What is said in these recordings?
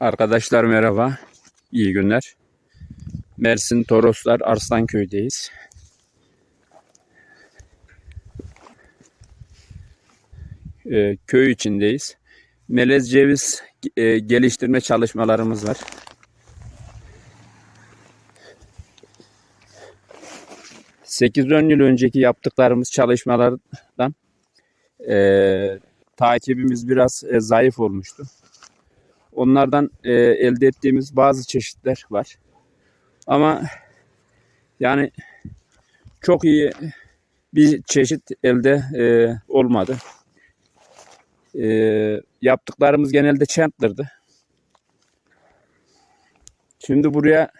Arkadaşlar merhaba. İyi günler. Mersin Toroslar Arslanköy'deyiz. Ee, köy içindeyiz. Melez ceviz e, geliştirme çalışmalarımız var. Sekiz on yıl önceki yaptıklarımız çalışmalardan e, takibimiz biraz e, zayıf olmuştu. Onlardan e, elde ettiğimiz bazı çeşitler var. Ama yani çok iyi bir çeşit elde e, olmadı. E, yaptıklarımız genelde Chandler'dı. Şimdi buraya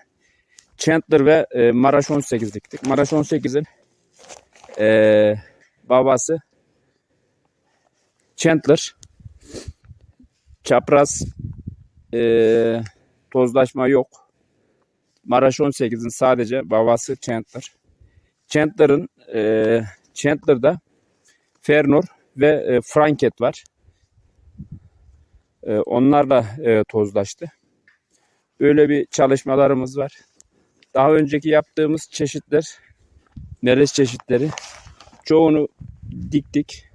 Chandler ve e, Maraş 18 diktik. Maraş 18'in e, babası Chandler. Çapraz e, tozlaşma yok. Maraş 18'in sadece babası Chandler. Chandler'ın e, Chandler'da Fernor ve e, Franket var. E, onlarla e, tozlaştı. Böyle bir çalışmalarımız var. Daha önceki yaptığımız çeşitler, melez çeşitleri çoğunu diktik.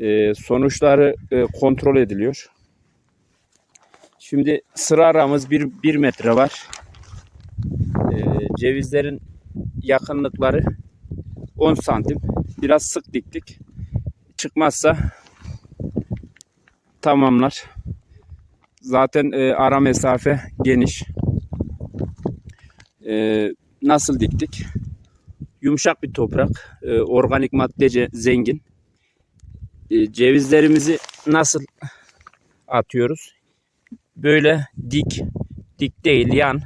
E, sonuçları e, kontrol ediliyor. Şimdi sıra aramız 1 bir, bir metre var. E, cevizlerin yakınlıkları 10 santim. Biraz sık diktik. Çıkmazsa tamamlar. Zaten e, ara mesafe geniş. E, nasıl diktik? Yumuşak bir toprak. E, organik maddece zengin. E, cevizlerimizi nasıl atıyoruz? Böyle dik, dik değil yan,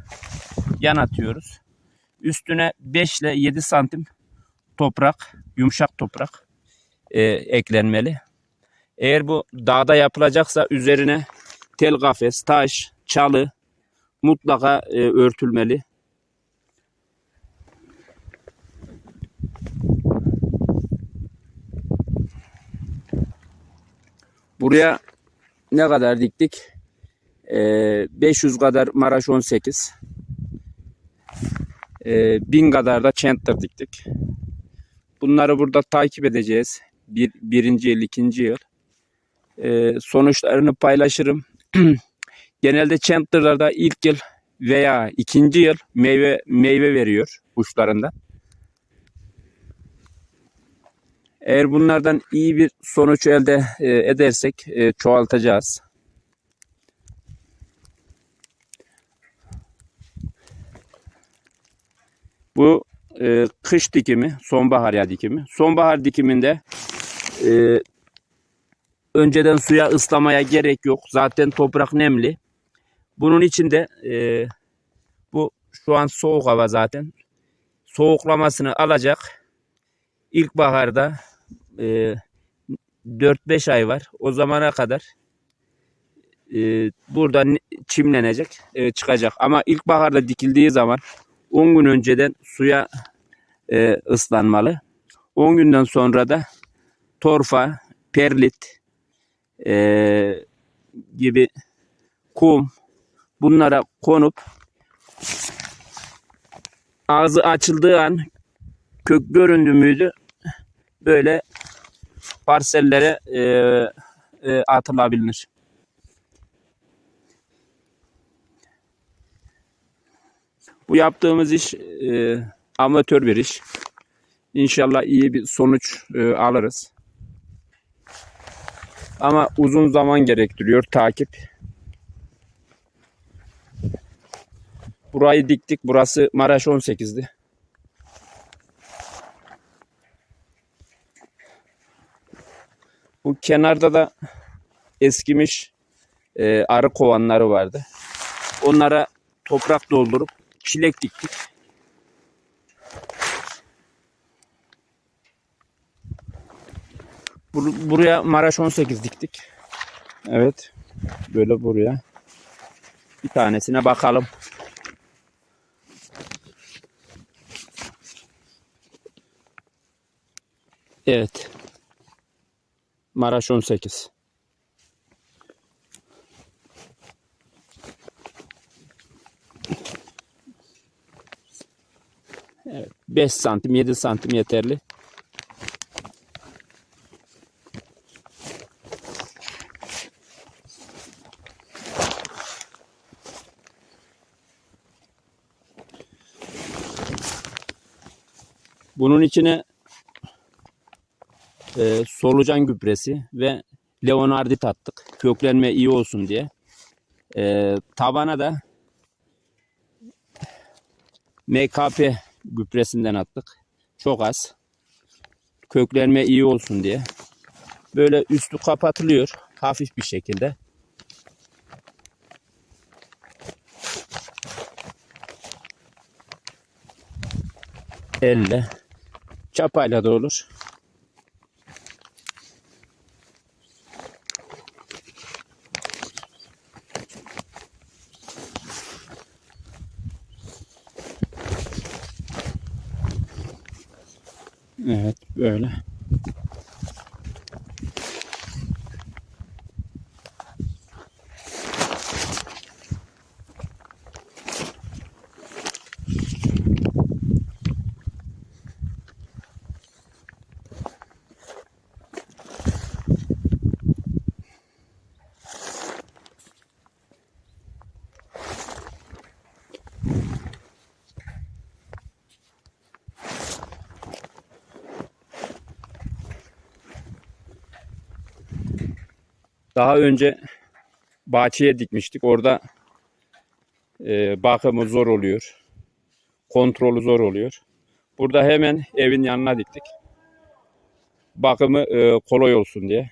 yan atıyoruz. Üstüne 5 ile 7 santim toprak, yumuşak toprak e, eklenmeli. Eğer bu dağda yapılacaksa üzerine tel kafes, taş, çalı mutlaka e, örtülmeli. Buraya ne kadar diktik? Ee, 500 kadar Maraş 18. Ee, 1000 kadar da Chandler diktik. Bunları burada takip edeceğiz. Bir, birinci yıl, ikinci yıl. Ee, sonuçlarını paylaşırım. Genelde Chandler'larda ilk yıl veya ikinci yıl meyve meyve veriyor uçlarında. Eğer bunlardan iyi bir sonuç elde e, edersek e, çoğaltacağız. Bu e, kış dikimi, sonbahar ya dikimi. Sonbahar dikiminde e, önceden suya ıslamaya gerek yok. Zaten toprak nemli. Bunun için de e, bu şu an soğuk hava zaten. Soğuklamasını alacak. İlkbaharda e, 4-5 ay var. O zamana kadar e, burada çimlenecek, e, çıkacak. Ama ilkbaharda dikildiği zaman 10 gün önceden suya e, ıslanmalı. 10 günden sonra da torfa, perlit e, gibi kum bunlara konup ağzı açıldığı an kök göründü müydü böyle parsellere e, e, atılabilir. Bu yaptığımız iş e, amatör bir iş. İnşallah iyi bir sonuç e, alırız. Ama uzun zaman gerektiriyor takip. Burayı diktik. Burası Maraş 18'di. Bu kenarda da eskimiş e, arı kovanları vardı. Onlara toprak doldurup çilek diktik. Bur- buraya Maraş 18 diktik. Evet. Böyle buraya. Bir tanesine bakalım. Evet. Maraş 18. Evet, 5 santim 7 santim yeterli. Bunun içine e, solucan gübresi ve leonardit attık. Köklenme iyi olsun diye. E, tabana da MKP gübresinden attık. Çok az. Köklenme iyi olsun diye. Böyle üstü kapatılıyor. Hafif bir şekilde. Elle. Çapayla da olur. Evet böyle. Daha önce bahçeye dikmiştik. Orada e, bakımı zor oluyor. Kontrolü zor oluyor. Burada hemen evin yanına diktik. Bakımı e, kolay olsun diye.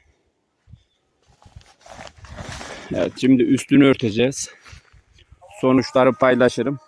Evet, şimdi üstünü örteceğiz. Sonuçları paylaşırım.